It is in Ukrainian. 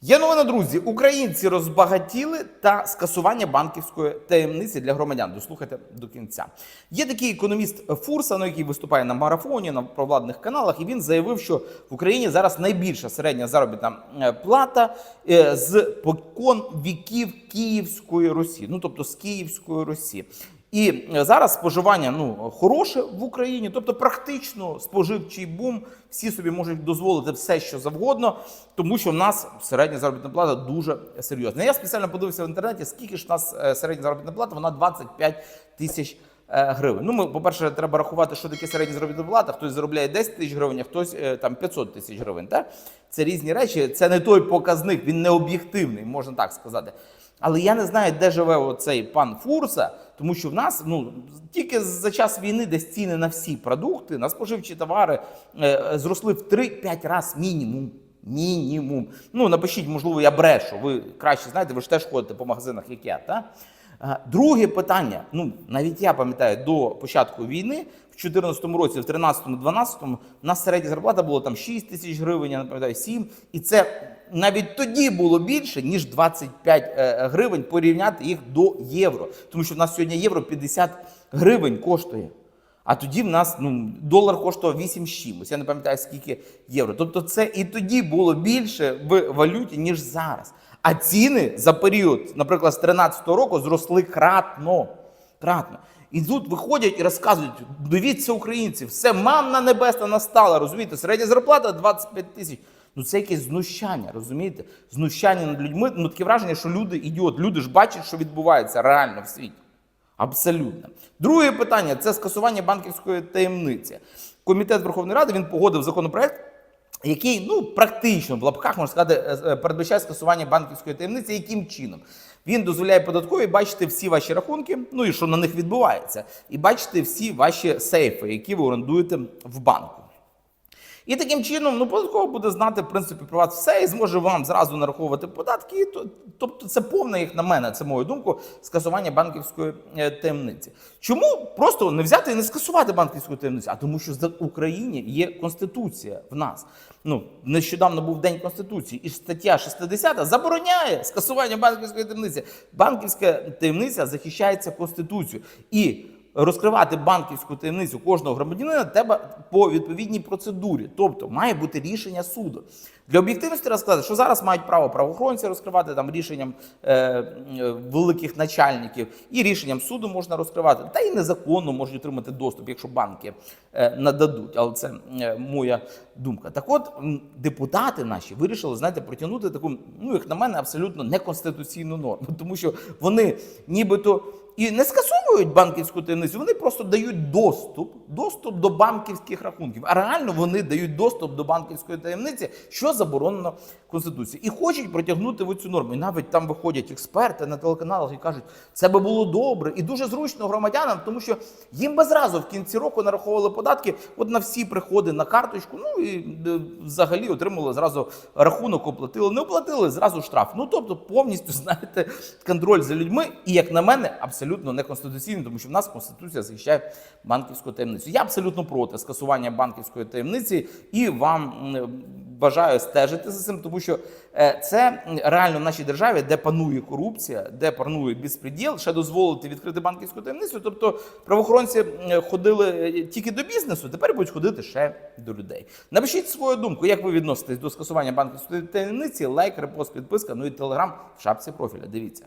Є новина, друзі. Українці розбагатіли та скасування банківської таємниці для громадян. Дослухайте до кінця. Є такий економіст Фурса, ну, який виступає на марафоні на провладних каналах, і він заявив, що в Україні зараз найбільша середня заробітна е, плата е, з покон віків Київської Росії, ну тобто з Київської Росії. І е, зараз споживання ну хороше в Україні, тобто практично споживчий бум. Всі собі можуть дозволити все, що завгодно, тому що в нас середня заробітна плата дуже серйозна. Я спеціально подивився в інтернеті, скільки ж в нас е, середня заробітна плата, вона 25 тисяч е, гривень. Ну, ми, по-перше, треба рахувати, що таке середня заробітна плата. Хтось заробляє 10 тисяч гривень, а хтось там 500 тисяч гривень. Так? Це різні речі. Це не той показник, він не об'єктивний, можна так сказати. Але я не знаю, де живе оцей пан Фурса, тому що в нас ну тільки за час війни десь ціни на всі продукти, на споживчі товари е, зросли в 3-5 разів мінімум. Мінімум. Ну напишіть, можливо, я брешу. Ви краще знаєте, ви ж теж ходите по магазинах, як я. Та? Е, Друге питання. Ну навіть я пам'ятаю, до початку війни в 2014 році, в 2013-2012 у нас середня зарплата була там 6 тисяч гривень, я не пам'ятаю 7. І це навіть тоді було більше, ніж 25 е, гривень порівняти їх до євро. Тому що в нас сьогодні євро 50 гривень коштує. А тоді в нас ну, долар коштував 8 з чимось. Я не пам'ятаю, скільки євро. Тобто це і тоді було більше в валюті, ніж зараз. А ціни за період, наприклад, з 2013 року зросли кратно. кратно. І тут виходять і розказують: дивіться, українці, все манна небесна настала. Розумієте, середня зарплата 25 тисяч. Ну це якесь знущання, розумієте? Знущання над людьми. Ну таке враження, що люди ідіот. Люди ж бачать, що відбувається реально в світі. Абсолютно. Друге питання це скасування банківської таємниці. Комітет Верховної Ради він погодив законопроект, який ну практично в лапках можна сказати е, е, передбачає скасування банківської таємниці. Яким чином? Він дозволяє податкові бачити всі ваші рахунки, ну і що на них відбувається, і бачити всі ваші сейфи, які ви орендуєте в банку. І таким чином, ну, податково буде знати, в принципі, про вас все і зможе вам зразу нараховувати податки. Тобто це повне, як на мене, це мою думку, скасування банківської е, таємниці. Чому просто не взяти і не скасувати банківську таємницю? А тому, що в Україні є конституція в нас. Ну, нещодавно був День Конституції, і стаття 60 забороняє скасування банківської таємниці. Банківська таємниця захищається Конституцією. І розкривати банківську таємницю кожного громадянина треба по відповідній процедурі. Тобто має бути рішення суду. Для об'єктивності розказати, що зараз мають право правоохоронці розкривати там рішенням е, е, великих начальників, і рішенням суду можна розкривати. Та й незаконно можуть отримати доступ, якщо банки е, нададуть. Але це е, моя думка. Так от депутати наші вирішили, знаєте, протягнути таку, ну як на мене, абсолютно неконституційну норму, тому що вони нібито і не скасовують банківську таємницю, вони просто дають доступ, доступ до банківських рахунків. А реально вони дають доступ до банківської таємниці, що заборонено Конституцією. І хочуть протягнути в цю норму. І навіть там виходять експерти на телеканалах і кажуть, це би було добре і дуже зручно громадянам, тому що їм би зразу в кінці року нараховували податки от на всі приходи на карточку. Ну і е, взагалі отримали зразу рахунок, оплатили, не оплатили зразу штраф. Ну тобто повністю знаєте контроль за людьми. І як на мене, абсолютно неконституційно, тому що в нас конституція захищає банківську таємницю. Я абсолютно проти скасування банківської таємниці і вам бажаю стежити за цим, тому що е, це реально в нашій державі, де панує корупція, де панує безпреділ, ще дозволити відкрити банківську таємницю. Тобто правоохоронці ходили е, тільки до бізнесу, тепер будуть ходити ще до людей. Напишіть свою думку, як ви відноситесь до скасування банківської таємниці, лайк, репост, підписка, ну і телеграм в шапці профіля. Дивіться.